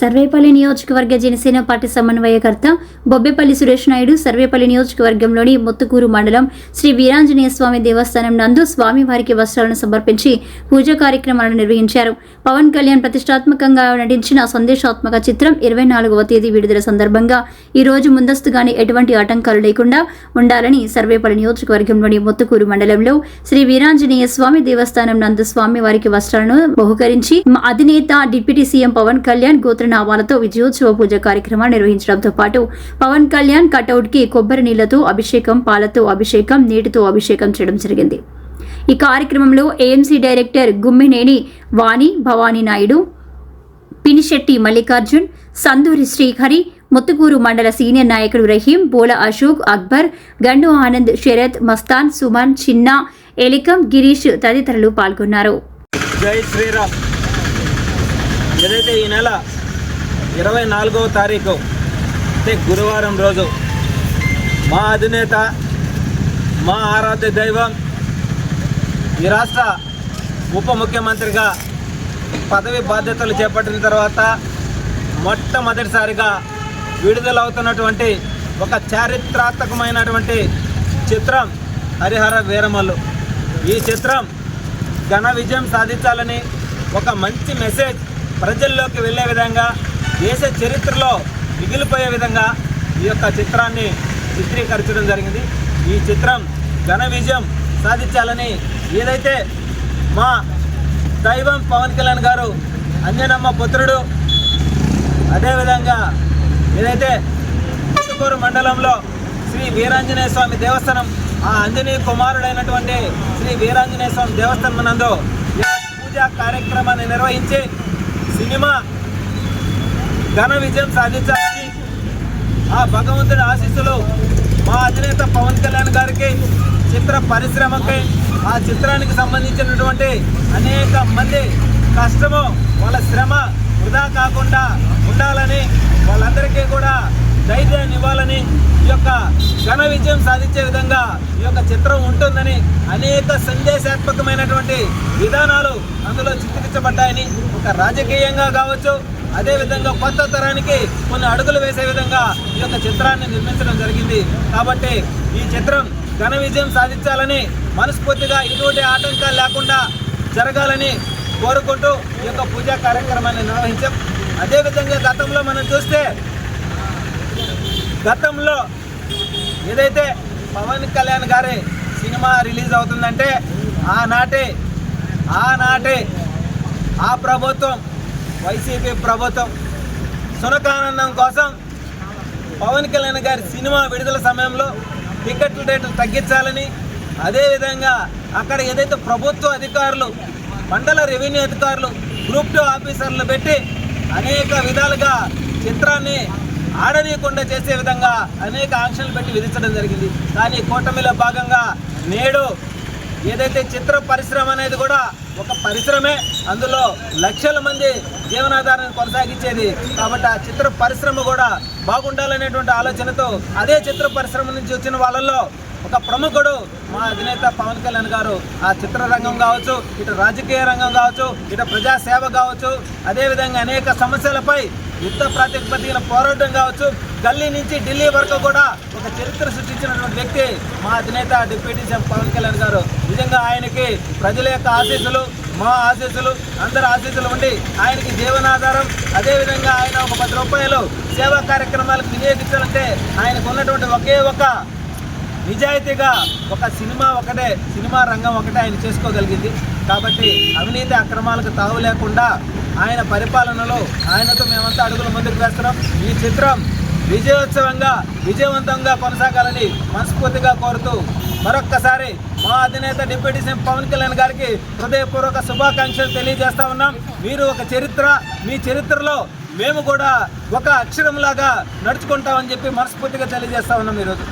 సర్వేపల్లి నియోజకవర్గ జనసేన పార్టీ సమన్వయకర్త బొబ్బేపల్లి సురేష్ నాయుడు సర్వేపల్లి నియోజకవర్గంలోని మొత్తుకూరు మండలం శ్రీ వీరాంజనేయ స్వామి దేవస్థానం నందు స్వామివారికి వస్త్రాలను సమర్పించి పూజా కార్యక్రమాలను నిర్వహించారు. పవన్ కళ్యాణ్ ప్రతిష్టాత్మకంగా నటించిన సందేశాత్మక చిత్రం ఇరవై నాలుగవ తేదీ విడుదల సందర్భంగా ఈ రోజు ముందస్తుగానే ఎటువంటి ఆటంకాలు లేకుండా ఉండాలని సర్వేపల్లి నియోజకవర్గంలోని మొత్తుకూరు మండలంలో శ్రీ వీరాంజనేయ స్వామి దేవస్థానం నందు స్వామివారికి వస్త్రాలను బహుకరించి అధినేత డిప్యూటీ సీఎం పవన్ కళ్యాణ్ నామాలతో విజయోత్సవ పూజ కార్యక్రమాన్ని నిర్వహించడంతో పాటు పవన్ కళ్యాణ్ కటౌట్కి కొబ్బరి నీళ్ళతో అభిషేకం పాలతో అభిషేకం నీటితో అభిషేకం చేయడం జరిగింది. ఈ కార్యక్రమంలో ఏఎంసీ డైరెక్టర్ గుమ్మినేని వాణి భవానీ నాయుడు పినిశెట్టి మల్లికార్జున్ సందూరి శ్రీహరి ముత్తుకూరు మండల సీనియర్ నాయకుడు రహీం బోల అశోక్ అక్బర్ గండు ఆనంద్ శరత్ మస్తాన్ సుమన్ చిన్న ఎలికం గిరీష్ తదితరులు పాల్గొన్నారు. జై శ్రీరామ్. ఏదైతే ఈ నెల ఇరవై నాలుగవ తారీఖు అంటే గురువారం రోజు మా అధినేత మా ఆరాధ్య దైవం ఈ రాష్ట్ర ఉప ముఖ్యమంత్రిగా పదవి బాధ్యతలు చేపట్టిన తర్వాత మొట్టమొదటిసారిగా విడుదలవుతున్నటువంటి ఒక చారిత్రాత్మకమైనటువంటి చిత్రం హరిహర వీరమల్లు. ఈ చిత్రం ఘన విజయం సాధించాలని ఒక మంచి మెసేజ్ ప్రజల్లోకి వెళ్ళే విధంగా దేశ చరిత్రలో మిగిలిపోయే విధంగా ఈ యొక్క చిత్రాన్ని చిత్రీకరించడం జరిగింది. ఈ చిత్రం ఘన విజయం సాధించాలని ఏదైతే మా దైవం పవన్ కళ్యాణ్ గారు అంజనమ్మ పుత్రుడు అదేవిధంగా ఏదైతే ముత్తుకూరు మండలంలో శ్రీ వీరాంజనేయ స్వామి దేవస్థానం ఆ ఆంజనేయ కుమారుడైనటువంటి శ్రీ వీరాంజనేయ స్వామి దేవస్థానం నందు ఈ పూజా కార్యక్రమాన్ని నిర్వహించి సినిమా ఘన విజయం సాధించాలని ఆ భగవంతుడి ఆశీస్సులు మా అధినేత పవన్ కళ్యాణ్ గారికి చిత్ర పరిశ్రమకి ఆ చిత్రానికి సంబంధించినటువంటి అనేక మంది కష్టము వాళ్ళ శ్రమ వృధా కాకుండా ఉండాలని వాళ్ళందరికీ కూడా ధైర్యాన్ని ఇవ్వాలని ఈ యొక్క ఘన విజయం సాధించే విధంగా ఈ యొక్క చిత్రం ఉంటుందని అనేక సందేశాత్మకమైనటువంటి విధానాలు అందులో చిత్రించబడ్డాయని ఒక రాజకీయంగా కావచ్చు అదేవిధంగా కొత్త తరానికి కొన్ని అడుగులు వేసే విధంగా ఈ యొక్క చిత్రాన్ని నిర్మించడం జరిగింది. కాబట్టి ఈ చిత్రం ఘన విజయం సాధించాలని మనస్ఫూర్తిగా ఎటువంటి ఆటంకాలు లేకుండా జరగాలని కోరుకుంటూ ఈ యొక్క పూజా కార్యక్రమాన్ని నిర్వహించాం. అదేవిధంగా గతంలో మనం చూస్తే గతంలో ఏదైతే పవన్ కళ్యాణ్ గారి సినిమా రిలీజ్ అవుతుందంటే ఆనాటే ఆనాటే ఆ ప్రభుత్వం వైసీపీ ప్రభుత్వం సునకానందం కోసం పవన్ కళ్యాణ్ గారి సినిమా విడుదల సమయంలో టికెట్ల రేట్లు తగ్గించాలని అదేవిధంగా అక్కడ ఏదైతే ప్రభుత్వ అధికారులు మండల రెవెన్యూ అధికారులు గ్రూప్ టూ ఆఫీసర్లు పెట్టి అనేక విధాలుగా చిత్రాన్ని ఆడనీయకుండా చేసే విధంగా అనేక ఆంక్షలు పెట్టి విధించడం జరిగింది. కానీ కూటమిలో భాగంగా నేడు ఏదైతే చిత్ర పరిశ్రమ అనేది కూడా ఒక పరిశ్రమే అందులో లక్షల మంది జీవనాధారాన్ని కొనసాగించేది. కాబట్టి ఆ చిత్ర పరిశ్రమ కూడా బాగుండాలనేటువంటి ఆలోచనతో అదే చిత్ర పరిశ్రమ నుంచి వచ్చిన వాళ్ళల్లో ఒక ప్రముఖుడు మా అధినేత పవన్ కళ్యాణ్ గారు. ఆ చిత్ర రంగం కావచ్చు ఇటు రాజకీయ రంగం కావచ్చు ఇటు ప్రజాసేవ కావచ్చు అదేవిధంగా అనేక సమస్యలపై యుద్ధ ప్రాతిపదికన పోరాటం కావచ్చు గల్లీ నుంచి ఢిల్లీ వరకు కూడా ఒక చరిత్ర సృష్టించినటువంటి వ్యక్తి మా అధినేత డిప్యూటీ సీఎం పవన్ కళ్యాణ్ గారు. నిజంగా ఆయనకి ప్రజల యొక్క ఆశీస్సులు మా ఆశీస్సులు అందరి ఆశీస్సులు ఉండి ఆయనకి జీవనాధారం. అదేవిధంగా ఆయన ఒక పది రూపాయలు సేవా కార్యక్రమాలకు వినియోగించాలంటే ఆయనకు ఉన్నటువంటి ఒకే ఒక నిజాయితీగా ఒక సినిమా ఒకటే సినిమా రంగం ఒకటే ఆయన చేసుకోగలిగింది. కాబట్టి అవినీతి అక్రమాలకు తావు లేకుండా ఆయన పరిపాలనలో ఆయనతో మేమంతా అడుగులు ముందుకు వేస్తున్నాం. ఈ చిత్రం విజయోత్సవంగా విజయవంతంగా కొనసాగాలని మనస్ఫూర్తిగా కోరుతూ మరొక్కసారి మా అధినేత డిప్యూటీ సీఎం పవన్ కళ్యాణ్ గారికి హృదయపూర్వక శుభాకాంక్షలు తెలియజేస్తా ఉన్నాం. మీరు ఒక చరిత్ర మీ చరిత్రలో మేము కూడా ఒక అక్షరంలాగా నడుచుకుంటామని చెప్పి మనస్ఫూర్తిగా తెలియజేస్తా ఉన్నాం ఈరోజు.